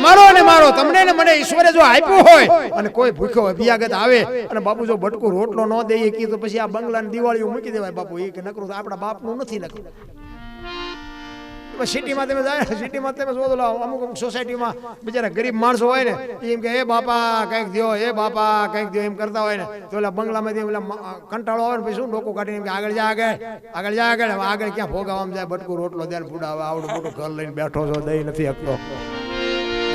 તમારો અને મારો, તમને ને મને ઈશ્વરે જો આપ્યું હોય અને કોઈ ભૂખ્યો અભિયાગત આવે અને બાપુ જો બટકું રોટલો ન દઈએ કીધું પછી આ બંગલાની દિવાળીઓ મૂકી દેવાય બાપુ. એ કે નકરું, આપણા બાપનું નથી નકરું. સિટીમાં તમે જાય સિટીમાં તમે જો લો અમુક અમુક સોસાયટીમાં બિચારા ગરીબ માણસો હોય ને એમ કે એ બાપા, કંઈક દો એ બાપા, કંઈક દો એમ કરતા હોય ને, તો ઓલા બંગલામાંથી ઓલા કંટાળો આવે ને, પછી શું ડોકો કાઢીને કે, આગળ જા, આગળ આગળ જા, આગળ. આગળ ક્યાં ભોગાવામાં જાય? બટકું, રોટલો દે ફૂડાવે આવડું મોટું ઘર લઈને બેઠો છો, દહીં નથી શકતો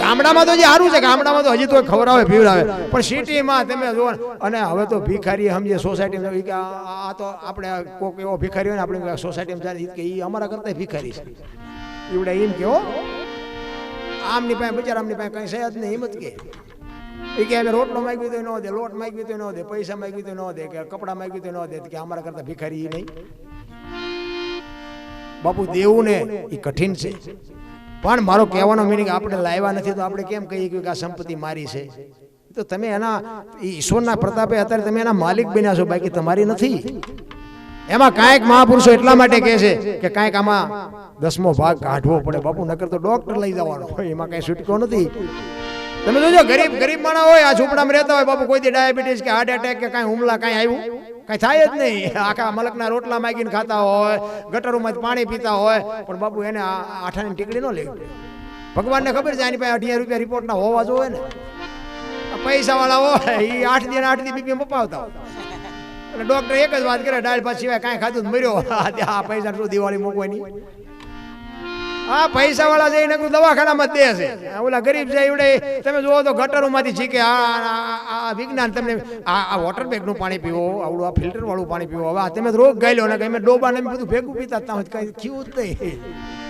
ગામડામાં તો જે સારું છે, ગામડામાં તો હજી તો ખવડાવે પીવડાવે પણ સિટીમાં તમે જુઓ અને હવે તો ભિખારી સમજે, સોસાયટીમાં કે આ તો આપણે કોઈક એવો ભિખારી હોય ને, આપણે સોસાયટીમાં જાય કે એ અમારા કરતા ભિખારી છે. એવડે એમ કેવો આમની પાસે બિચારા આમની પાસે કઈ છે જ નહીં, હિંમત કે. એ કે અમે રોટલો માગ્યું તો ન દે, લોટ માગ્યું તો ન દે, પૈસા માગ્યું તો ન દે, કે કપડાં માંગ્યું તો ન દે, કે અમારા કરતા ભિખારી નહીં. બાપુ દેવું ને એ કઠિન છે. પણ મારો કહેવાનો મિનિંગ આપણે લાવ્યા નથી, તો આપણે કેમ કહીએ કે આ સંપત્તિ મારી છે? તો તમે એના ઈશ્વરના પ્રતાપે અત્યારે તમે એના માલિક બન્યા છો, બાકી તમારી નથી. એમાં કાંઈક મહાપુરુષો એટલા માટે કહે છે કે કાંઈક આમાં દસમો ભાગ કાઢવો પડે બાપુ, નકર તો ડોક્ટર લઈ જવાનો. હોય, એમાં કઈ છૂટકો નથી. તમે જોજો, ગરીબ ગરીબ માણસ હોય, આ ઝૂંપડામાં રહેતા હોય, બાપુ, કોઈ ડાયાબિટીસ કે હાર્ટ એટેક કે કાંઈ હુમલા કાંઈ આવ્યું? કાંઈ થાય જ નહીં. આખા મલકના રોટલા માગીને ખાતા હોય, ગટરોમાં પાણી પીતા હોય, પણ બાપુ એને આઠાની ટીકડી ન લેવી ભગવાનને ખબર છે આની પાસે અઢીસો રૂપિયા રિપોર્ટના હોવા જોઈએ ને. પૈસા વાળા હોય એ આઠ દિન આઠ દી બીપી મપાવતા હોય. અને ડોક્ટર એક જ વાત કરે ડાયલ ભાત સિવાય કાંઈ ખાધું મર્યો. આ પૈસા શું દિવાળી મૂકવાની? આ પૈસા વાળા છે, એને દવાખાનામાં દે છે. ઓલા ગરીબ છે, એવડે તમે જુઓ તો ગટરોમાંથી છીકે આ વિજ્ઞાન તમને, આ આ વોટર બેગનું પાણી પીવો, આવડું આ ફિલ્ટર વાળું પાણી પીવો. હવે આ તમે રોગ ગાયલો ને અમે ડોબા ને બધું ભેગું પીતા ત્યાં કઈ થયું જ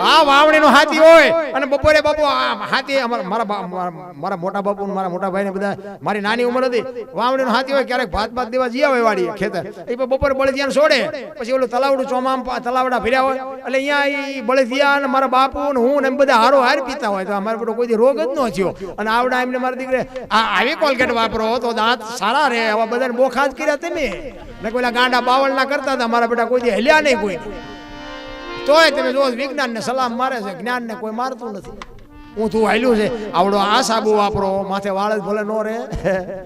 આ વાવણીનો હાથી હોય. અને બપોરે બાપુ આ હાથી મારા મારા- મોટા બાપુ મારા મોટા ભાઈ ને બધા મારી નાની ઉંમર હતી. વાવણીનો હાથી હોય ક્યારેક ભાત ભાત દેવા જીયા હોય વાડી ખેતર. એ બપોરે બળદિયાને છોડે પછી ઓલું તલાવડું ચોમામ તલાવડા ફેર્યા હોય. એટલે અહીંયા એ બળદિયા ને મારા બાપુ ને હું ને એમ બધા હારો હાર પીતા હોય. તો અમારા બધો કોઈ રોગ જ ન થયો. અને આવડા એમને મારા દીકરે આ આવી કોલગેટ વાપરો તો દાંત સારા રહે. આવા બધાને બોખા જ કર્યા તમે. ને કોઈ ગાંડા બાવળના કરતા હતા. મારા બેટા કોઈ હલ્યા નહીં કોઈ. તોય તમે જો વિજ્ઞાન ને સલામ મારે છે જ્ઞાન ને કોઈ મારતું નથી. હું તું હાલ્યું છે, આવડો આ સાબુ વાપરો, માથે વાળ ભલે નો રહે.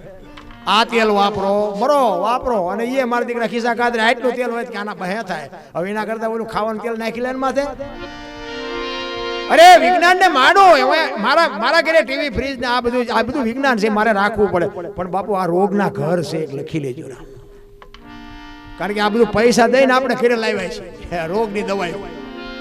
આ તેલ વાપરો, મરો, વાપરો, અને એ મારા દીકરા ખિસ્સા કાદરે આટલું તેલ હોય કે આના બહે થાય. હવે એના કરતા ઓલું ખાવાનું તેલ નાખી લે માથે. અરે વિજ્ઞાન ને માનો મારા મારા ઘરે ટીવી ફ્રીજ ને આ બધું આ બધું વિજ્ઞાન છે, મારે રાખવું પડે. પણ બાપુ, આ રોગના ઘર છે લખી લેજો. ના કારણ કે આ બધું પૈસા દઈને આપણે ઘરે લાવ્યા છે. રોગની દવાઈ.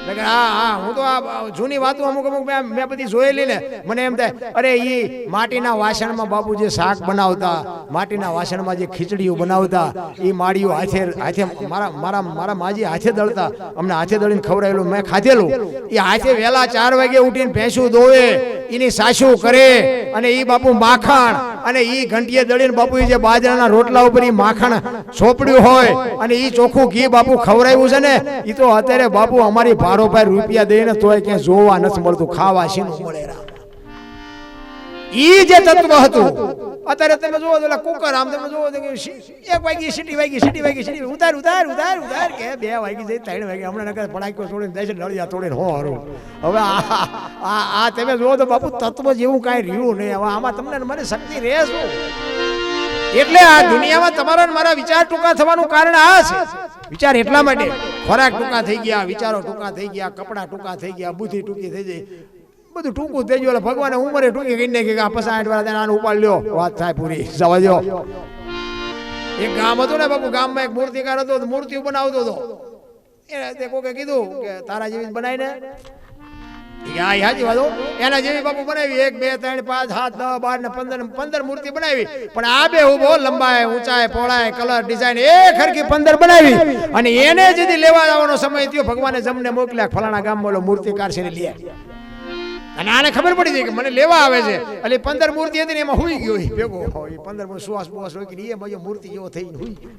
એટલે હા હા, હું તો આ જૂની વાતો અમુક અમુક મેં બધી જોયેલી ને. મને એમ થાય, અરે એ માટીના વાસણમાં બાપુ જે શાક બનાવતા, માટીના વાસણમાં જે ખીચડીઓ બનાવતા એ માળીઓ હાથે હાથે મારા મારા મારા માજી હાથે દળતા, અમને હાથે દળીને ખવડાવેલું, મેં ખાધેલું. એ હાથે વહેલા ચાર વાગે ઉઠીને ભેંસું દોવે એની સાસુ કરે અને ઈ બાપુ માખણ અને ઈ ઘંટીએ દળીને બાપુ જે બાજરાના રોટલા ઉપર ઈ માખણ સોપડ્યું હોય અને ઈ ચોખ્ખું ઘી બાપુ ખવડાવ્યું છે ને, ઈ તો અત્યારે બાપુ અમારી ભારોભાર રૂપિયા દઈને તોય ક્યાંય જોવા નથી મળતું, ખાવા શીનું મળે એ જે તત્વ હતું અત્યારે તમે જોવો એટલે કુકર આમ તમે જોવો કે એક વાગી સીટી વાગી સીટી વાગી સીટી વાગી. ઉતાર ઉતાર ઉતાર કે બે વાગી જઈ ત્રણ વાગી. હમણાં નકર પડાક્યો છોડીને જાય છે, નળિયા તોડીને હો હારું. હવે આ આ તમે જોવો તો બાપુ તત્વ જેવું કાંઈ રહ્યું નહીં. હવે આમાં તમને મને શક્તિ રહે શું? એટલે આ દુનિયામાં તમારા મારા વિચાર ટૂંકા થવાનું કારણ આ છે. વિચાર એટલા માટે ખોરાક ટૂંકા થઈ ગયા, વિચારો ટૂંકા થઈ ગયા, કપડાં ટૂંકા થઈ ગયા, બુદ્ધિ ટૂંકી થઈ ગઈ. બધું ટૂંકું થઈ ગયું. ભગવાને ઉંમરે ટૂંકી કરી નાખી પસાઠ વાળા આને ઉપાડ વાત થાય પૂરી. જવા એક ગામ હતું ને બાપુ, ગામમાં એક મૂર્તિકાર હતો મૂર્તિઓ બનાવતો હતો. એને કોકે કીધું કે તારા જેવી બનાવીને એના જેવી બાપુ બનાવી. એક, બે, ત્રણ, પાંચ, સાત દસ બાર ને પંદર પંદર મૂર્તિ બનાવી. પણ આ બે ઊભો લંબાઈ ઊંચાઈ પહોળાઈ કલર, ડિઝાઇન એક ખરખી પંદર બનાવી. અને એને જેથી લેવા જવાનો સમય થયો, ભગવાને જમને મોકલ્યા ફલાણા ગામ બોલો મૂર્તિકાર છે આવ્યા. અને આને ખબર પડી જાય કે મને લેવા આવે છે. એટલે પંદર મૂર્તિ હતી ને એમાં હુઈ ગયો ભેગો. એ પંદર સુવાસ બુવાસ હોય એ બાજુ મૂર્તિ જેવો થઈને હુઈ ગયો.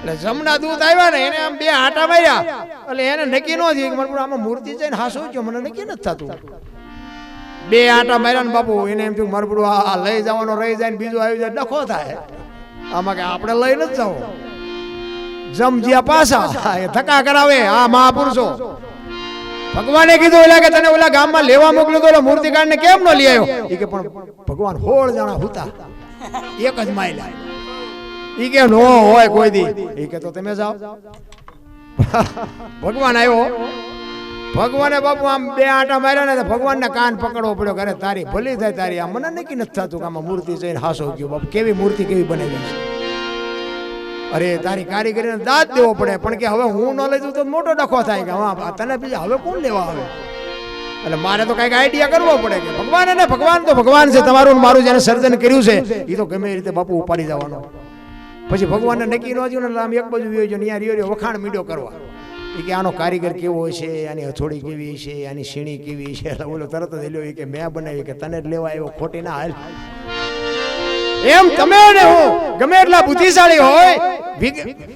એટલે જમના દૂત આવ્યા ને એને આમ બે આટા માર્યા. એટલે એને નક્કી ન થયું કે મને આમાં મૂર્તિ છે ને હાસો છે મને નક્કી નથી થતું. બે આટા માર્યા ને બાપુ એને એમ થયું મારું બધું આ લઈ જવાનો રહી જાય ને બીજું આવી જાય ડખો થાય. આમાં કે આપણે લઈ નથી જવું. જમ જ્યાં પાછા એ ધક્કા કરાવે આ મહાપુરુષો. ભગવાને કીધું, ઓલા કે તને ઓલા ગામમાં લેવા મોકલ્યો તો મૂર્તિકાર ને કેમ ન લઈ આવ્યો? એ કે, પણ ભગવાન હોળ જણા હતા. એક જ માઇલ એ કે, નો હોય કોઈ દી. એ કે, તો તમે જાઓ. ભગવાન આવ્યો ભગવાને બાપુ આમ બે આટા માર્યા ને ભગવાનને કાન પકડવો પડ્યો ઘરે તારી ભલી થાય, તારી આ મને નક્કી નથી થતું કે આમાં મૂર્તિ જઈને હાસો ગયો. બાપુ, કેવી મૂર્તિ, કેવી બનાવી છે અરે, તારી કારીગરીને દાદ દેવો પડે. પણ કે હવે હું ન લઈ તો મોટો ડખો થાય કે હા તને બીજા હવે કોણ લેવા આવે? એટલે મારે તો કંઈક આઈડિયા કરવો પડે કે ભગવાન ને ભગવાન તો ભગવાન છે, તમારું મારું જેને સર્જન કર્યું છે એ તો ગમે એ રીતે બાપુ ઉપાડી જવાનો. પછી ભગવાનને નક્કી ન થયું ને એક બાજુ વ્યો જો ત્યાં રહ્યો વખાણ મીડો કરવા. એ કે આનો કારીગર કેવો છે, આની હથોડી કેવી છે, આની સીણી કેવી છે, એટલે તરત જ લ્યો કે મેં બનાવી કે તને જ લેવા આવ્યો, ખોટી ના હાલ. એમ તમે ને હું, ગમે એટલા બુદ્ધિશાળી હોય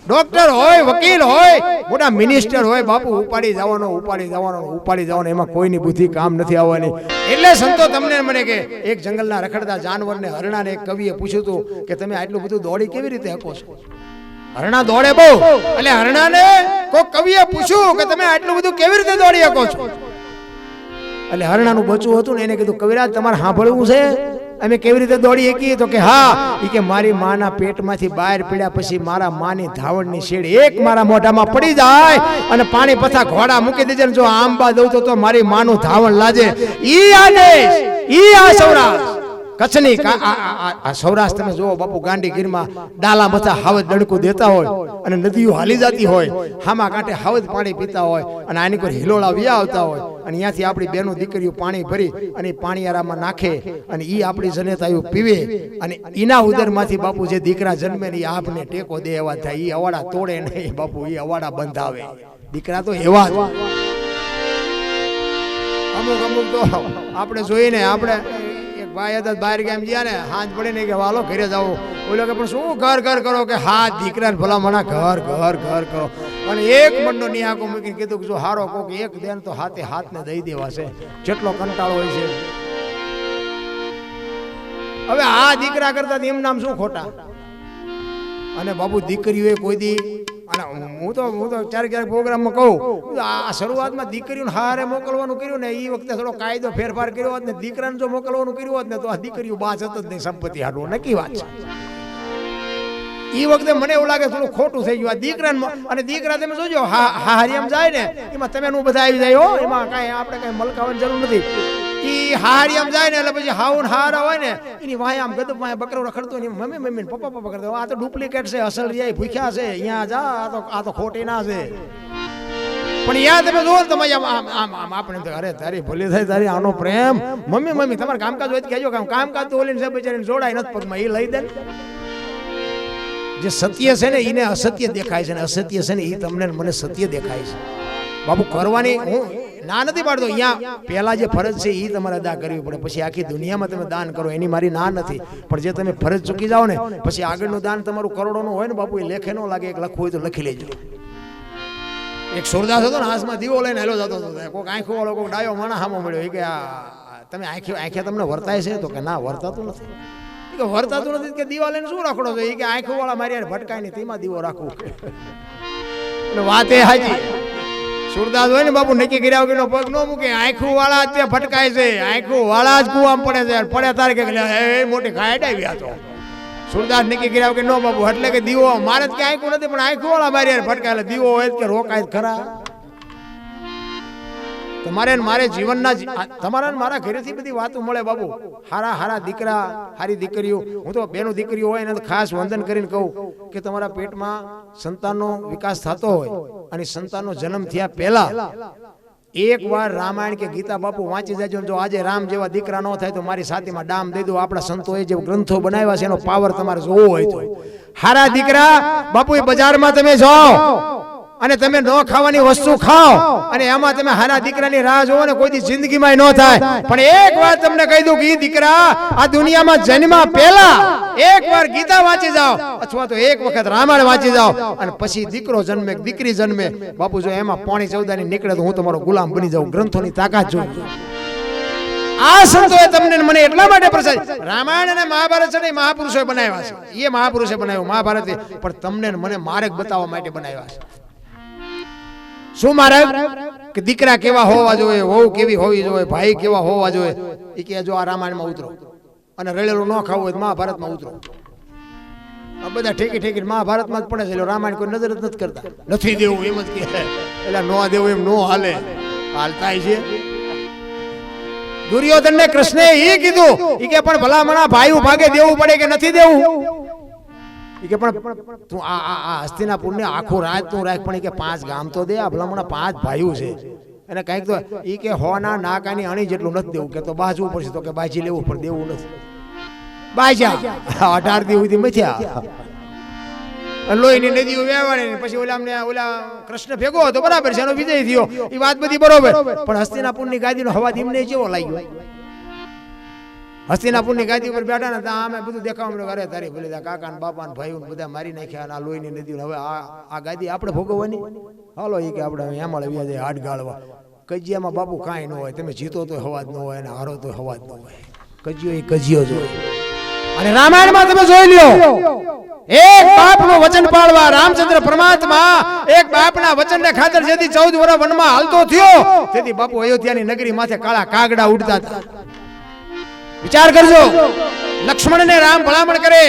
ડોક્ટર હોય, વકીલ હોય, મોટા મિનિસ્ટર હોય, બાપુ ઉપાડી જવાનો ઉપાડી જવાનો ઉપાડી જવાનો, એમાં કોઈની બુદ્ધિ કામ નથી આવવાની. એટલે સંતો તમને મને કે, એક જંગલના રખડતા જાનવરને હરણાને એક કવિએ પૂછ્યું હતું કે તમે આટલું બધું દોડી કેવી રીતે શકો છો? હરણા દોડે બહુ, એટલે હરણાને કોઈ કવિએ પૂછ્યું કે તમે આટલું બધું કેવી રીતે દોડી શકો છો? એટલે હરણાનું બચવું હતું ને એને કીધું, કવિરાજ, તમારે સાંભળવું છે? અમે કેવી રીતે દોડી શકીએ તો કે, હા એ કે મારી માના પેટમાંથી બહાર પડ્યા પછી મારા માની ધાવણની શેડ એક મારા મોઢામાં પડી જાય અને પાણી પછા ઘોડા મૂકી દેજે જો આંબા દઉં તો મારી માનું ધાવણ લાજે. ઈ આદેશ, ઈ આ સૌરાષ્ટ્ર. કચ્છની સૌરાષ્ટ્રમાં આ- જુઓ બાપુ ગાંધીગીરમાં ડાલા મથા હાવજ દડકું દેતા હોય અને નદીઓ હાલી જતી હોય હામા કાંઠે હાવજ પાણી પીતા હોય અને આની કોઈ હિલોળા વ્યા આવતા હોય. અને ત્યાંથી આપણી બેનો દીકરીઓ પાણી ભરી અને પાણીયારામાં નાખે અને એ આપણી જનેતાઓ પીવે અને એના ઉદરમાંથી બાપુ જે દીકરા જન્મે ને ઈ આપને ટેકો દે એવા થાય. એ અવાડા તોડે નહીં બાપુ એ અવાડા બંધાવે. દીકરા તો એવા જ. અમુક અમુક તો આપણે જોઈને આપણે ભાઈ હતા, બહાર ગયા ને, હાથ પડે ને કે વાલો, ઘરે જાઓ. બોલો કે, પણ શું ઘર ઘર કરો? કે હાથ દીકરાને ભલા મના ઘર ઘર ઘર કરો. અને એક મનનો નિહાકો મૂકીને કીધું કે, જો હારો કોક એક દેન તો હાથે હાથને દઈ દેવા છે. જેટલો કંટાળો હોય છે. હવે આ દીકરા કરતા એમ નામ શું ખોટા? અને બાબુ દીકરીઓએ કોઈ દી અને હું તો હું તો ક્યારેક ક્યારેક પ્રોગ્રામમાં કહું આ શરૂઆતમાં દીકરીઓને હારે મોકલવાનું કર્યું ને એ વખતે થોડો કાયદો ફેરફાર કર્યો હોત ને, દીકરાને જો મોકલવાનું કર્યું હોત ને, તો આ દીકરીઓ બાજ જ નહીં, સંપત્તિ હાડવું નક્કી વાત છે. એ વખતે મને એવું લાગે થોડું ખોટું થઈ ગયું. આ દીકરાને અને દીકરા તમે જોજો, હા હરિયમ જાય ને, એમાં તમે બધા આવી જાય, હો, એમાં કાંઈ આપણે કાંઈ મલકાવાની જરૂર નથી. ઈ આમ જાય ને એટલે પછી હાઉન હારા હોય ને, એની વાય આમ ગદબ વાય બકરો રખડતો ને મમ્મી મમ્મી પપ્પા પપ્પા કરતો આ તો ડુપ્લિકેટ છે, અસલ રિયા ભૂખ્યા છે અહીંયા જા, આ તો આ તો ખોટી ના છે. પણ યાદ તમે જો તમે આમ આમ આમ આપણે તો, અરે, તારી ભૂલી થાય તારી આનો પ્રેમ. મમ્મી મમ્મી, તમારે કામકાજ હોય તો કહેજો કામ કામકાજ તો ઓલીને છે બિચારીને જોડાય, નથી પગમાં એ લઈ દે જે સત્ય છે ને એને અસત્ય દેખાય છે ને અસત્ય છે ને એ તમને મને સત્ય દેખાય છે. બાબુ કરવાની હું ના નથી પાડતો. અહીંયા પહેલા જે ફરજ છે એ તમારે અદા કરવી પડે. પછી આખી દુનિયામાં તમે દાન કરો. એની મારી ના નથી. પણ જે તમે ફરજ ચૂકી જાઓ ને પછી આગળનું દાન તમારું કરોડોનું હોય ને બાપુ એ લેખે ન લાગે. એક લખવું હોય તો લખી લેજો. એક સુરદાસ હતો ને હાથમાં દીવો લઈને હેલો જતો હતો. કોઈક આંખો વાળો કોઈક ડાયો માણા હામો મળ્યો. એ કે આ તમે આંખે આંખે તમને વર્તાય છે? તો કે ના વર્તાતું નથી. કે વર્તાતું નથી? કે દીવા લઈને શું રાખડો છો? એ કે આંખો વાળા મારી ભટકાય નહીં તેમાં દીવો રાખવું એટલે વાત એ હાજી સુરદાસ હોય ને બાપુ, નક્કી કર્યા વગરનો પગ ન મૂકે. આંખું વાળા અત્યારે ફટકાય છે. આંખું વાળા જ કુવામાં પડે છે. પડે તારે કે એ મોટી ખાટ આવી આ તો. સુરદાસ નક્કી કર્યા વગર ન બાપુ, એટલે કે દીવો. મારે જ કે આંખું નથી, પણ આંખું વાળા મારી ફટકાય એટલે દીવો હોય કે રોકાય ખરા. તમારે મારે જીવનના તમારા મારા ઘરેથી બધી વાતો મળે બાબુ. હારા હારા દીકરા હારી દીકરીઓ. હું તો બેનો દીકરીઓ હોય એને ખાસ વંદન કરીને કહું કે તમારા પેટમાં સંતાનનો વિકાસ થતો હોય અને સંતાનનો જન્મ થયા પહેલા એક વાર રામાયણ કે ગીતા બાપુ વાંચી જજો જો આજે રામ જેવા દીકરા ન થાય તો મારી સાથીમાં ડામ દઈ દો. આપણા સંતોએ જે ગ્રંથો બનાવ્યા છે એનો પાવર તમારે જોવો હોય તો. હારા દીકરા બાપુ એ બજારમાં તમે જાઓ અને તમે ન ખાવાની વસ્તુ ખાઓ. અને એમાં તમે હારા દીકરાની રાહ જોવો ને કોઈ જિંદગીમાં ન થાય. પણ એક વાર તમને કહી દઉં કે દીકરા આ દુનિયામાં જન્મા પહેલા એક વાર ગીતા વાંચી જાઓ, અથવા તો એક વખત રામાયણ વાંચી જાઓ અને પછી દીકરો જન્મે, દીકરી જન્મે. બાપુ, જો એમાં પાણી ચૌદાની નીકળે તો હું તમારો ગુલામ બની જાઉં, ગ્રંથોની તાકાત જોઉં આ સંતોએ તમને મને એટલા માટે પ્રસાદ રામાયણ અને મહાભારત છે ને મહાપુરુષોએ બનાવ્યા છે. એ મહાપુરુષે બનાવ્યું મહાભારત, પણ તમને મને માર્ગ બતાવવા માટે બનાવ્યા છે. શું મહારાજ કે દીકરા કેવા હોવા જોઈએ, વહુ કેવી હોવી જોઈએ, ભાઈ કેવા હોવા જોઈએ? એ કે જો આ રામાયણમાં ઉતરો. અને રળેલું ન ખાવું હોય મહાભારતમાં ઉતરો. બધા ઠેકી ઠેકી મહાભારતમાં જ પડે છે રામાયણ કોઈ નજર જ નથી કરતા. નથી દેવું એમ જ કે એટલે નો દેવું એમ નો હાલે. હાલતા છે. દુર્યોધન ને કૃષ્ણે એ કીધું. ઈ કે પણ ભલામણા ભાઈ ભાગે દેવું પડે કે નથી દેવું? કે પણ તું આ આ આ હસ્તિનાપુર ને આખું રાત તું રાખ, પણ કે પાંચ ગામ તો દે, આ ભલામણા પાંચ ભાઈઓ છે. અને કંઈક તો ઈ કે હોના નાકાની અણી જેટલું નથી દેવું, કે તો બાજવું પડશે, તો કે બાજી લેવું પણ દેવું નથી. બાજા. અઢાર દી સુધી મથ્યા લોહીની નદીઓ ને પછી ઓલા અમને ઓલા કૃષ્ણ ભેગો હતો, બરાબર છે, એનો વિજય થયો. એ વાત બધી બરોબર. પણ હસ્તિનાપુરની ગાદીનો હવા ધીમને જેવો લાગ્યો. હસ્તિનાપુરની ગાદી ઉપર બેઠા ને ત્યાં અમે બધું દેખાવા અરે તારી ભલે કાકા ને બાપા ને ભાઈઓ ને બધા મારી નાખ્યા અને આ લોહીની નદી હવે આ આ ગાદી આપણે ભોગવવાની? હાલો એ કે આપણે એમાં વ્યા જાય હાડ ગાળવા. કજિયામાં બાપુ કાંઈ ન હોય, તમે જીતો તો હવા જ ન હોય અને હારો તો હવા જ ન હોય. કજિયો એ કજિયો જ હોય અને રામાયણમાં તમે જોઈ લ્યો, એક બાપનું વચન પાળવા રામચંદ્ર પરમાત્મા એક બાપના વચનને ખાતર જેથી ચૌદ વર્ષ વનમાં હાલતો થયો. તેથી બાપુ અયોધ્યાની નગરી માથે કાળા કાગડા ઉડતા હતા. વિચાર કરજો. લક્ષ્મણને રામ ભલામણ કરે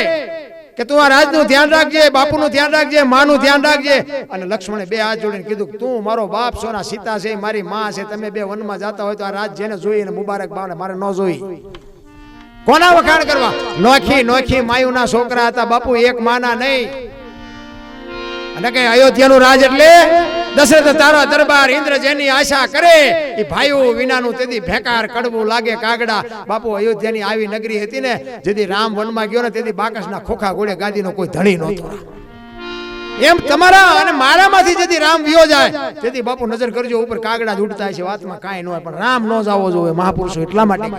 કે તું આ રાજનું ધ્યાન રાખજે, બાપુનું ધ્યાન રાખજે, માનું ધ્યાન રાખજે. અને લક્ષ્મણે બે હાથ જોડીને કીધું તું મારો બાપ સોના સીતા છે, મારી માં છે, તમે બે વનમાં જતા હોય તો આ રાજ જેને જોઈ અને મુબારક બાવને મારે ન જોઈ. કોના વખાણ કરવા? નોખી નોખી માયુના છોકરા હતા, બાપુ એક માના નહીં. અને કે અયોધ્યાનું રાજ એટલે દશરથ તારો દરબાર ઇન્દ્ર જેની આશા કરે એ ભાઈઓ વિનાનું તેથી ભેકાર કડવું લાગે કાગડા બાપુ અયોધ્યાની આવી નગરી હતી ને, જેથી રામ વનમાં ગયો ને, તેથી બાકસના ખોખા ગોળે ગાદીનો કોઈ ધણી નહોતો એમ તમારા અને મારામાંથી જેથી રામ વિયો જાય, તેથી બાપુ નજર કરજો, ઉપર કાગડા જ ઉડતા છે વાતમાં કાંઈ ન હોય, પણ રામ ન જાવો જોઈએ મહાપુરુષો એટલા માટે.